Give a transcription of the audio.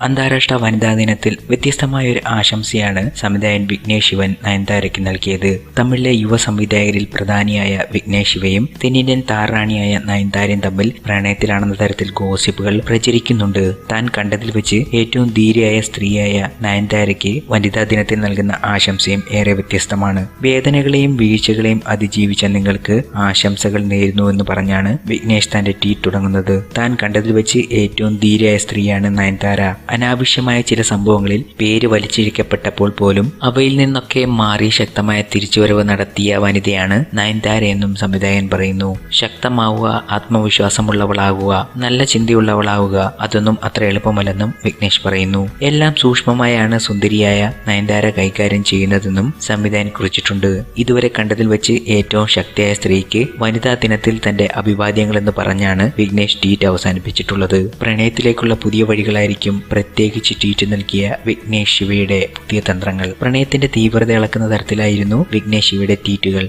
അന്താരാഷ്ട്ര വനിതാ ദിനത്തിൽ വ്യത്യസ്തമായ ഒരു ആശംസയാണ് സംവിധായകൻ വിഘ്നേഷ് ശിവൻ നയൻതാരയ്ക്ക് നൽകിയത്. തമിഴിലെ യുവ സംവിധായകരിൽ പ്രധാനിയായ വിഘ്നേഷ് ശിവയും തെന്നിന്ത്യൻ താറാണിയായ നയൻതാരയും തമ്മിൽ പ്രണയത്തിലാണെന്ന തരത്തിൽ ഗോസിപ്പുകൾ പ്രചരിക്കുന്നുണ്ട്. താൻ കണ്ടതിൽ വെച്ച് ഏറ്റവും ധീരയായ സ്ത്രീയായ നയൻതാരയ്ക്ക് വനിതാ ദിനത്തിൽ നൽകുന്ന ആശംസയും ഏറെ വ്യത്യസ്തമാണ്. വേദനകളെയും വീഴ്ചകളെയും അതിജീവിച്ച നിങ്ങൾക്ക് ആശംസകൾ നേരുന്നുവെന്ന് പറഞ്ഞാണ് വിഘ്നേഷ് തന്റെ ട്വീറ്റ് തുടങ്ങുന്നത്. താൻ കണ്ടതിൽ വെച്ച് ഏറ്റവും ധീരയായ സ്ത്രീയാണ് നയൻതാര. അനാവശ്യമായ ചില സംഭവങ്ങളിൽ പേര് വലിച്ചിഴിക്കപ്പെട്ടപ്പോൾ പോലും അവയിൽ നിന്നൊക്കെ മാറി ശക്തമായ തിരിച്ചുവരവ് നടത്തിയ വനിതയാണ് നയൻതാര എന്നും സംവിധായകൻ പറയുന്നു. ശക്തമാവുക ആത്മവിശ്വാസമുള്ളവളാകുക നല്ല ചിന്തയുള്ളവളാവുക അതൊന്നും അത്ര എളുപ്പമല്ലെന്നും വിഘ്നേഷ് പറയുന്നു. എല്ലാം സൂക്ഷ്മമായാണ് സുന്ദരിയായ നയൻതാര കൈകാര്യം ചെയ്യുന്നതെന്നും സംവിധായകൻ കുറിച്ചിട്ടുണ്ട്. ഇതുവരെ കണ്ടതിൽ വെച്ച് ഏറ്റവും ശക്തിയായ സ്ത്രീക്ക് വനിതാ ദിനത്തിൽ തന്റെ അഭിവാദ്യങ്ങളെന്ന് പറഞ്ഞാണ് വിഘ്നേഷ് ട്വീറ്റ് അവസാനിപ്പിച്ചിട്ടുള്ളത്. പ്രണയത്തിലേക്കുള്ള പുതിയ വഴികളായിരിക്കും പ്രത്യേകിച്ച് ട്വീറ്റ് നൽകിയ വിഘ്നേഷ് ശിവയുടെ പുതിയ തന്ത്രങ്ങൾ പ്രണയത്തിന്റെ തീവ്രത ഇളക്കുന്ന തരത്തിലായിരുന്നു വിഘ്നേഷ് ശിവയുടെ ട്വീറ്റുകൾ.